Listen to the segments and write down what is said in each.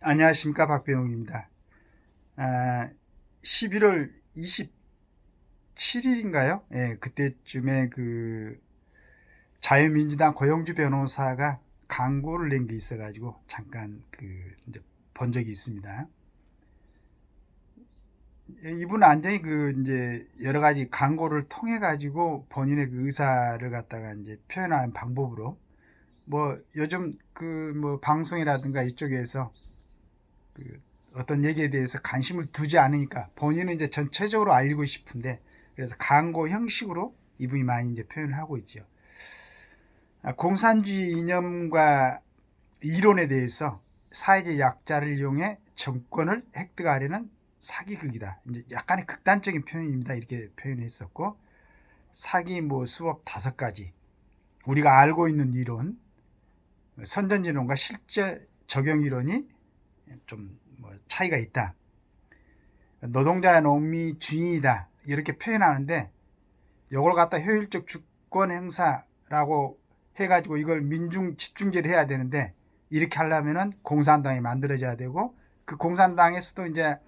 안녕하십니까 박병욱입니다. 아, 11월 27일인가요? 예, 그때쯤에 그 자유민주당 고영주 변호사가 광고를 낸 게 있어가지고 잠깐 그 이제 본 적이 있습니다. 예, 이분 완전히 그 이제 여러 가지 광고를 통해 가지고 본인의 그 의사를 갖다가 이제 표현하는 방법으로 뭐 요즘 그 뭐 방송이라든가 이쪽에서 그 어떤 얘기에 대해서 관심을 두지 않으니까 본인은 이제 전체적으로 알리고 싶은데 그래서 광고 형식으로 이분이 많이 이제 표현을 하고 있죠. 아, 공산주의 이념과 이론에 대해서 사회적 약자를 이용해 정권을 획득하려는 사기극이다. 이제 약간의 극단적인 표현입니다. 이렇게 표현했었고 사기 뭐 수업 다섯 가지 우리가 알고 있는 이론 선전지론과 실제 적용 이론이 좀 뭐 차이가 있다. 노동자의 농미 주인이다. 이렇게 표현하는데 이걸 갖다 효율적 주권 행사라고 해가지고 이걸 민중 집중제를 해야 되는데 이렇게 하려면은 공산당이 만들어져야 되고 그 공산당에서도 이제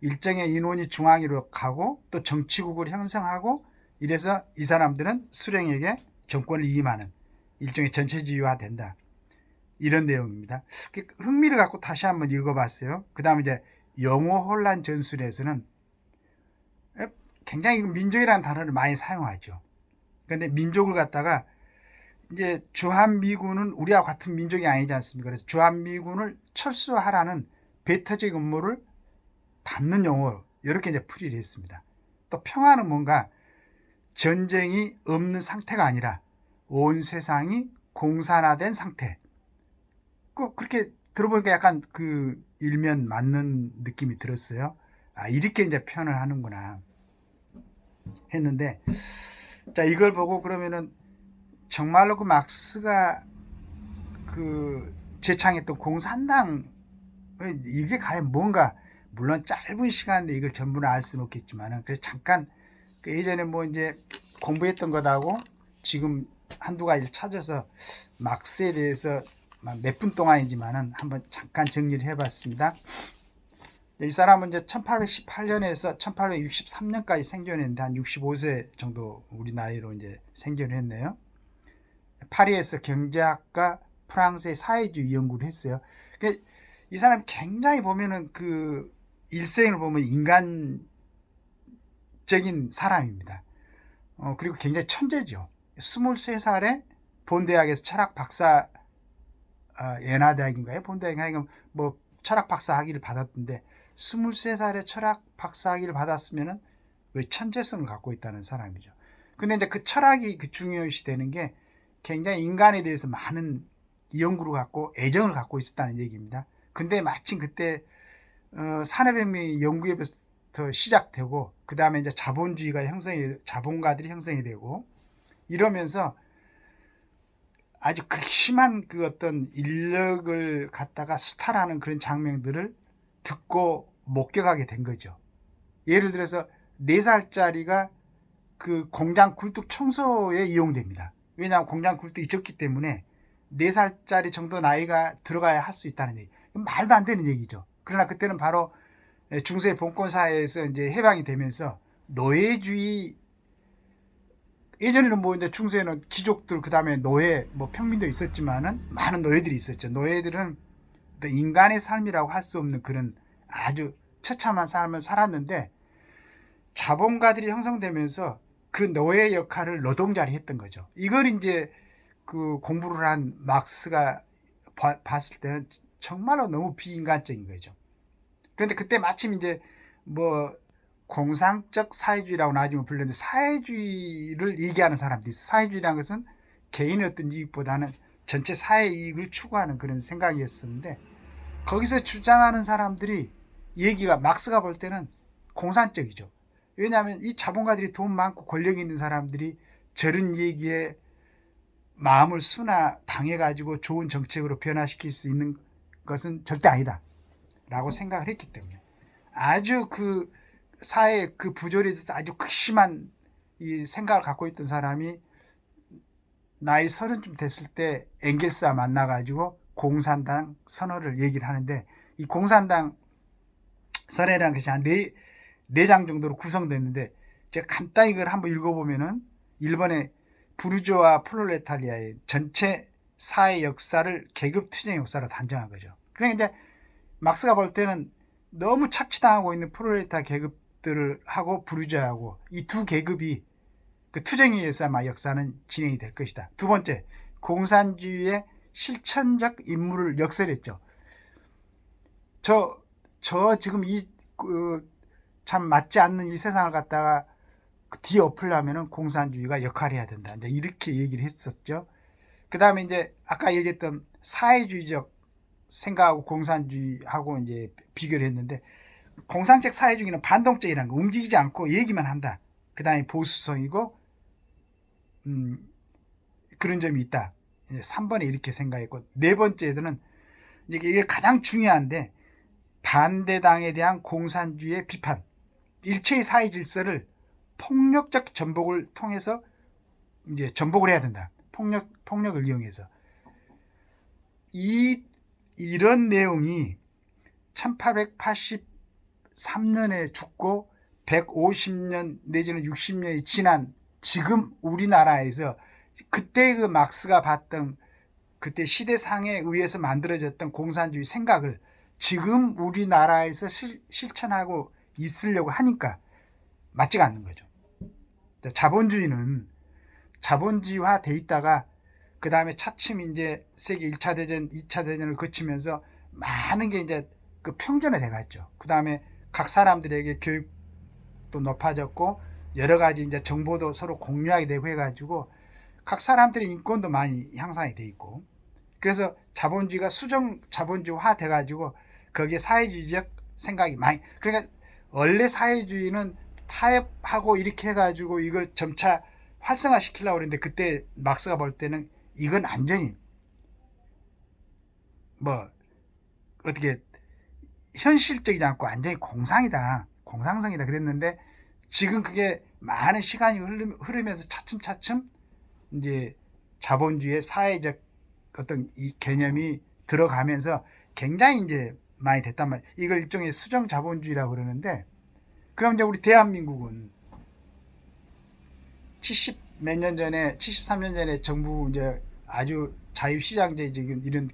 일정의 인원이 중앙으로 가고 또 정치국을 형성하고 이래서 이 사람들은 수령에게 정권을 이임하는 일종의 전체주의화 된다. 이런 내용입니다. 그 흥미를 갖고 다시 한번 읽어봤어요. 그 다음에 이제 영어 혼란 전술에서는 굉장히 민족이라는 단어를 많이 사용하죠. 근데 민족을 갖다가 이제 주한미군은 우리와 같은 민족이 아니지 않습니까? 그래서 주한미군을 철수하라는 배타적 음모를 담는 용어 이렇게 이제 풀이를 했습니다. 또 평화는 뭔가 전쟁이 없는 상태가 아니라 온 세상이 공산화된 상태. 꼭 그렇게 들어보니까 약간 그 일면 맞는 느낌이 들었어요. 아, 이렇게 이제 표현을 하는구나. 했는데, 자, 이걸 보고 그러면은 정말로 그 막스가 그 재창했던 공산당, 이게 과연 뭔가, 물론 짧은 시간인데 이걸 전부는 알 수는 없겠지만은, 그래서 잠깐 그 예전에 뭐 이제 공부했던 것하고 지금 한두 가지를 찾아서 막스에 대해서 몇 분 동안이지만은 한번 잠깐 정리를 해봤습니다. 이 사람은 이제 1818년에서 1863년까지 생존했는데 한 65세 정도 우리 나이로 이제 생존했네요. 파리에서 경제학과 프랑스의 사회주의 연구를 했어요. 그러니까 이 사람 굉장히 보면은 그 일생을 보면 인간적인 사람입니다. 어, 그리고 굉장히 천재죠. 23살에 본 대학에서 철학 박사 아, 예나대학인가요? 본대학인가? 뭐 철학 박사 학위를 받았던데 23살에 철학 박사 학위를 받았으면은 왜 천재성을 갖고 있다는 사람이죠. 근데 이제 그 철학이 그 중요시 되는 게 굉장히 인간에 대해서 많은 연구를 갖고 애정을 갖고 있었다는 얘기입니다. 근데 마침 그때 어, 산업혁명이 연구에부터 시작되고 그 다음에 이제 자본주의가 형성이 자본가들이 형성이 되고 이러면서 아주 극심한 그 어떤 인력을 갖다가 수탈하는 그런 장면들을 듣고 목격하게 된 거죠. 예를 들어서 4살짜리가 그 공장 굴뚝 청소에 이용됩니다. 왜냐하면 공장 굴뚝이 적기 때문에 4살짜리 정도 나이가 들어가야 할 수 있다는 얘기. 말도 안 되는 얘기죠. 그러나 그때는 바로 중세 봉건 사회에서 이제 해방이 되면서 노예주의 예전에는 뭐 이제 중세에는 귀족들 그다음에 노예 뭐 평민도 있었지만은 많은 노예들이 있었죠. 노예들은 인간의 삶이라고 할 수 없는 그런 아주 처참한 삶을 살았는데 자본가들이 형성되면서 그 노예 역할을 노동자리 했던 거죠. 이걸 이제 그 공부를 한 막스가 봐, 봤을 때는 정말로 너무 비인간적인 거죠. 그런데 그때 마침 이제 뭐 공상적 사회주의라고 나중에 불렸는데 사회주의를 얘기하는 사람들이 있어. 사회주의라는 것은 개인의 어떤 이익보다는 전체 사회 이익을 추구하는 그런 생각이었었는데 거기서 주장하는 사람들이 얘기가 막스가 볼 때는 공산적이죠. 왜냐하면 이 자본가들이 돈 많고 권력 있는 사람들이 저런 얘기에 마음을 순화 당해가지고 좋은 정책으로 변화시킬 수 있는 것은 절대 아니다. 라고 생각을 했기 때문에 아주 그 사회 그 부조리에 있어서 아주 극심한 이 생각을 갖고 있던 사람이 나이 서른쯤 됐을 때 앵겔스와 만나가지고 공산당 선언을 얘기를 하는데 이 공산당 선회라는 것이 한 네, 네장 정도로 구성됐는데 제가 간단히 이걸 한번 읽어보면은 일본의 부르주아 프롤레타리아의 전체 사회 역사를 계급 투쟁 역사로 단정한 거죠. 그러니까 이제 막스가 볼 때는 너무 착취당하고 있는 프롤레타 계급 들을 하고 부르주아하고 이 두 계급이 그 투쟁에 의해서 아마 역사는 진행이 될 것이다. 두 번째, 공산주의의 실천적 임무를 역설했죠. 저, 저 지금 이, 그, 참 맞지 않는 이 세상을 갖다가 뒤엎으려면은 공산주의가 역할을 해야 된다. 이제 이렇게 얘기를 했었죠. 그 다음에 이제 아까 얘기했던 사회주의적 생각하고 공산주의하고 이제 비교를 했는데 공산적 사회주의는 반동적이라는 거 움직이지 않고 얘기만 한다. 그 다음에 보수성이고 음, 그런 점이 있다. 3번에 이렇게 생각했고 네 번째에서는 이게 가장 중요한데 반대당에 대한 공산주의의 비판 일체의 사회 질서를 폭력적 전복을 통해서 이제 전복을 해야 된다. 폭력 폭력을 이용해서 이 이런 내용이 1883년에 죽고 150년 내지는 60년이 지난 지금 우리나라에서 그때 그 막스가 봤던 그때 시대상에 의해서 만들어졌던 공산주의 생각을 지금 우리나라에서 실, 실천하고 있으려고 하니까 맞지가 않는 거죠. 자본주의는 자본주의화 돼 있다가 그 다음에 차츰 이제 세계 1차 대전, 2차 대전을 거치면서 많은 게 이제 그 평전화 돼 갔죠. 그 다음에 각 사람들에게 교육도 높아졌고 여러 가지 이제 정보도 서로 공유하게 되고 해가지고 각 사람들의 인권도 많이 향상이 돼 있고. 그래서 자본주의가 수정 자본주의화 돼가지고 거기에 사회주의적 생각이 많이 그러니까 원래 사회주의는 타협하고 이렇게 해가지고 이걸 점차 활성화 시키려고 그랬는데 그때 막스가 볼 때는 이건 완전히 뭐 어떻게 현실적이지 않고 완전히 공상이다 공상성이다 그랬는데 지금 그게 많은 시간이 흐르면서 차츰차츰 이제 자본주의의 사회적 어떤 이 개념이 들어가면서 굉장히 이제 많이 됐단 말이에요. 이걸 일종의 수정 자본주의라고 그러는데 그럼 이제 우리 대한민국은 70 몇 년 전에 73년 전에 정부 이제 아주 자유시장제적인 이런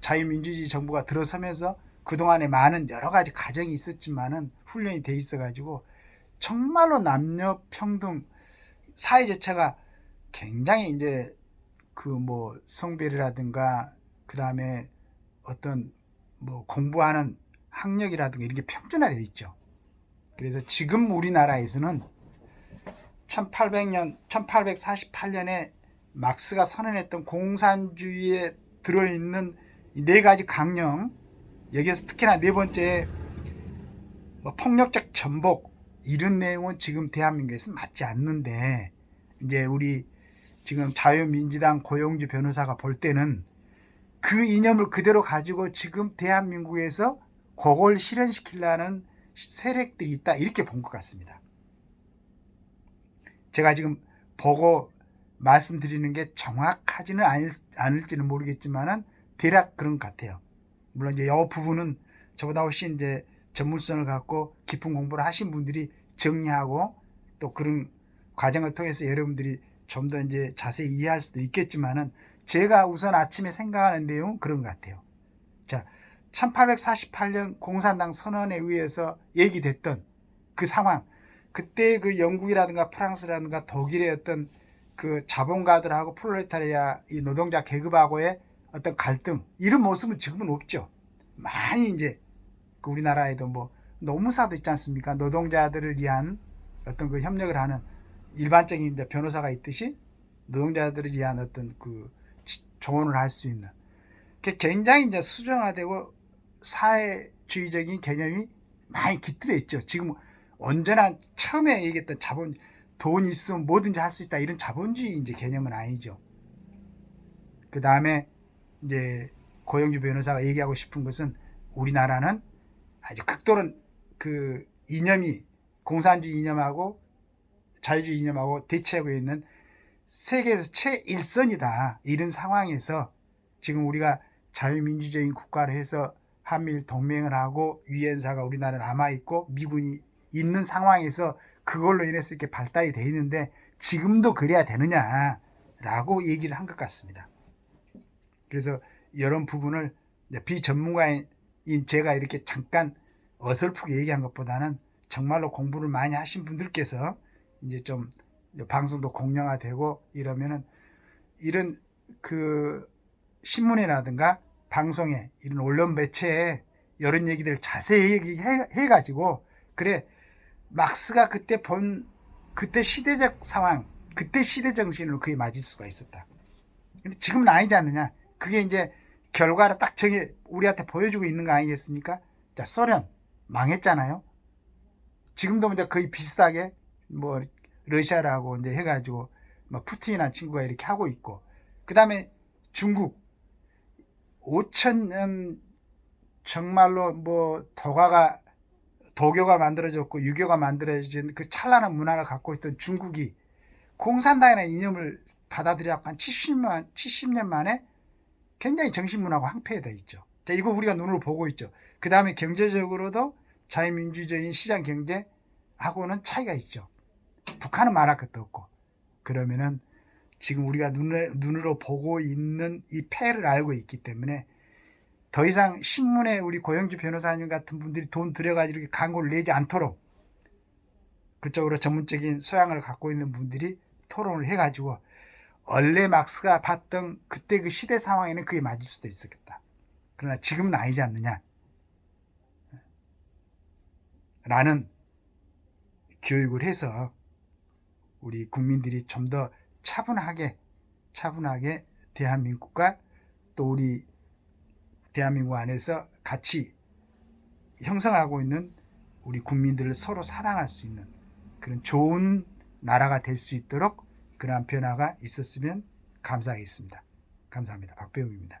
자유민주주의 정부가 들어서면서 그동안에 많은 여러 가지 가정이 있었지만은 훈련이 돼 있어 가지고 정말로 남녀 평등 사회 자체가 굉장히 이제 그 뭐 성별이라든가 그 다음에 어떤 뭐 공부하는 학력이라든가 이런 게 평준화되어 있죠. 그래서 지금 우리나라에서는 1800년, 1848년에 막스가 선언했던 공산주의에 들어 있는 네 가지 강령, 여기에서 특히나 네 번째 뭐 폭력적 전복, 이런 내용은 지금 대한민국에서 맞지 않는데 이제 우리 지금 자유민주당 고용주 변호사가 볼 때는 그 이념을 그대로 가지고 지금 대한민국에서 그걸 실현시키려는 세력들이 있다 이렇게 본 것 같습니다. 제가 지금 보고 말씀드리는 게 정확하지는 않을지는 모르겠지만은 대략 그런 것 같아요. 물론 이제 여 부분은 저보다 훨씬 이제 전문성을 갖고 깊은 공부를 하신 분들이 정리하고 또 그런 과정을 통해서 여러분들이 좀 더 이제 자세히 이해할 수도 있겠지만은 제가 우선 아침에 생각하는 내용 그런 것 같아요. 자, 1848년 공산당 선언에 의해서 얘기됐던 그 상황, 그때 그 영국이라든가 프랑스라든가 독일의 어떤 그 자본가들하고 프롤레타리아 이 노동자 계급하고의 어떤 갈등 이런 모습은 지금은 없죠. 많이 이제 그 우리나라에도 뭐 노무사도 있지 않습니까? 노동자들을 위한 어떤 그 협력을 하는 일반적인 이제 변호사가 있듯이 노동자들을 위한 어떤 그 조언을 할 수 있는 그 굉장히 이제 수정화되고 사회주의적인 개념이 많이 깃들어 있죠. 지금 언제나 처음에 얘기했던 자본 돈 있으면 뭐든지 할 수 있다 이런 자본주의 이제 개념은 아니죠. 그 다음에 이제 고영주 변호사가 얘기하고 싶은 것은 우리나라는 아주 극도로 그 이념이 공산주의 이념하고 자유주의 이념하고 대치하고 있는 세계에서 최일선이다. 이런 상황에서 지금 우리가 자유민주적인 국가를 해서 한미일 동맹을 하고 유엔사가 우리나라에 남아 있고 미군이 있는 상황에서 그걸로 인해서 이렇게 발달이 돼 있는데 지금도 그래야 되느냐라고 얘기를 한 것 같습니다. 그래서 이런 부분을 비전문가인 제가 이렇게 잠깐 어설프게 얘기한 것보다는 정말로 공부를 많이 하신 분들께서 이제 좀 방송도 공영화되고 이러면은 이런 그 신문이라든가 방송에 이런 언론 매체에 이런 얘기들 자세히 얘기해 가지고 그래 막스가 그때 본 그때 시대적 상황 그때 시대 정신으로 그에 맞을 수가 있었다. 근데 지금은 아니지 않느냐? 그게 이제 결과를 딱 정해 우리한테 보여주고 있는 거 아니겠습니까? 자 소련 망했잖아요. 지금도 이제 거의 비슷하게 뭐 러시아라고 이제 해가지고 뭐 푸틴이나 친구가 이렇게 하고 있고 그 다음에 중국 5천 년 정말로 뭐 도가가 도교가 만들어졌고 유교가 만들어진 그 찬란한 문화를 갖고 있던 중국이 공산당이라는 이념을 받아들여갖고 한 70년, 70년 만에 굉장히 정신문화가 황폐해져 있죠. 자, 이거 우리가 눈으로 보고 있죠. 그 다음에 경제적으로도 자유민주적인 시장 경제하고는 차이가 있죠. 북한은 말할 것도 없고. 그러면은 지금 우리가 눈으로 보고 있는 이 폐를 알고 있기 때문에 더 이상 신문에 우리 고영주 변호사님 같은 분들이 돈 들여가지고 이렇게 광고를 내지 않도록 그쪽으로 전문적인 소양을 갖고 있는 분들이 토론을 해가지고 원래 막스가 봤던 그때 그 시대 상황에는 그게 맞을 수도 있었겠다. 그러나 지금은 아니지 않느냐. 라는 교육을 해서 우리 국민들이 좀 더 차분하게, 차분하게 대한민국과 또 우리 대한민국 안에서 같이 형성하고 있는 우리 국민들을 서로 사랑할 수 있는 그런 좋은 나라가 될 수 있도록 그러한 변화가 있었으면 감사하겠습니다. 감사합니다. 박배웅입니다.